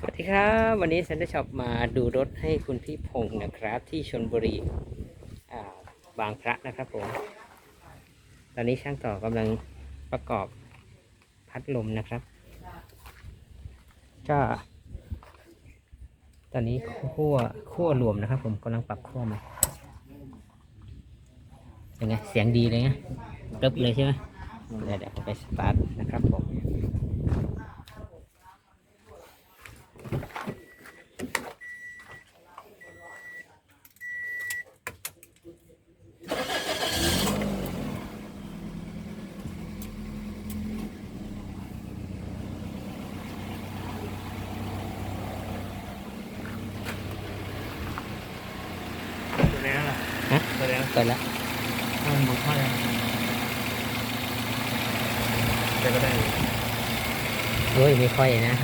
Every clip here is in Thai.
สวัสดีครับ วันนี้เซ็นเตอร์ช็อปมาดูรถให้คุณพี่พงศ์นะครับ ที่ชนบุรีาบางพระนะครับผม ตอนนี้ช่างต่อกำลังประกอบพัดลมนะครับ ก็ ตอนนี้ขั้วขั้วรวมนะครับ ผมกำลังปรับขั้วม่เป็นไงเสียงดีเลยไงเติบเลยใช่ไหมเดี๋ยวเดี๋ยวผมไปสตาร์ทนะครับผม ตัว นี้ล่ะฮะตัวนี้เปิดแล้วถ้ามันบุกเข้ายังจะก็ได้เฮ้ยไม่ค่อยนะ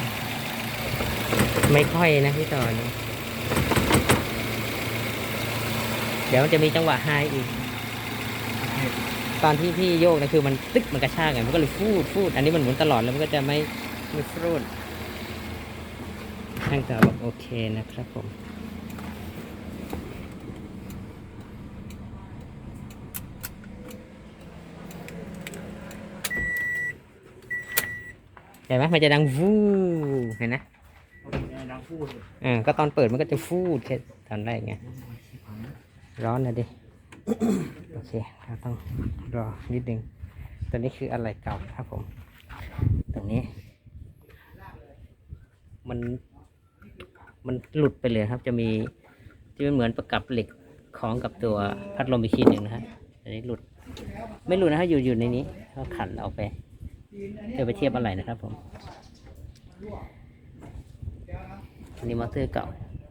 ไม่ค่อยนะพี่ต่อนี่เดี๋ยวมันจะมีจังหวะไฮอีก ตอนที่พี่โยกนะคือมันตึ๊กมันกระชากไงมันก็เลยฟูดฟูดอันนี้มันหมุนตลอดแล้วมันก็จะไม่ไม่ฟูดช่างต่อบอกโอเคนะครับผม เห็นไหมมันจะดังฟูเห็นนะดังพูดอ่าก็ตอนเปิดมันก็จะฟูดแค่ตอนแรกไงร้อนนะดิโอเคเราต้องรอนิดนึงตัวนี้คืออะไรเก่าครับผมตรงนี้ มันมันหลุดไปเลยครับ จะมีที่มันเหมือนประกับเหล็กของกับตัวพัดลมอีกทีหนึ่งนะฮะอันนี้หลุด ไม่หลุดนะฮะอยู่อยู่ในนี้ก็ขันเอาไป เดี๋ยวไปเทียบอะไรนะครับผมอันนี้มอเตอร์เก่า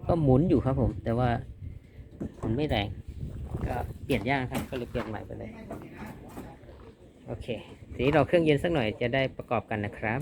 ก็หมุนอยู่ครับผม แต่ว่าหมุนไม่แรง ก็เปลี่ยนยากครับ ก็เลยเปลี่ยนใหม่ไปเลย โอเค ทีนี้เราเครื่องเย็นสักหน่อยจะได้ประกอบกันนะครับ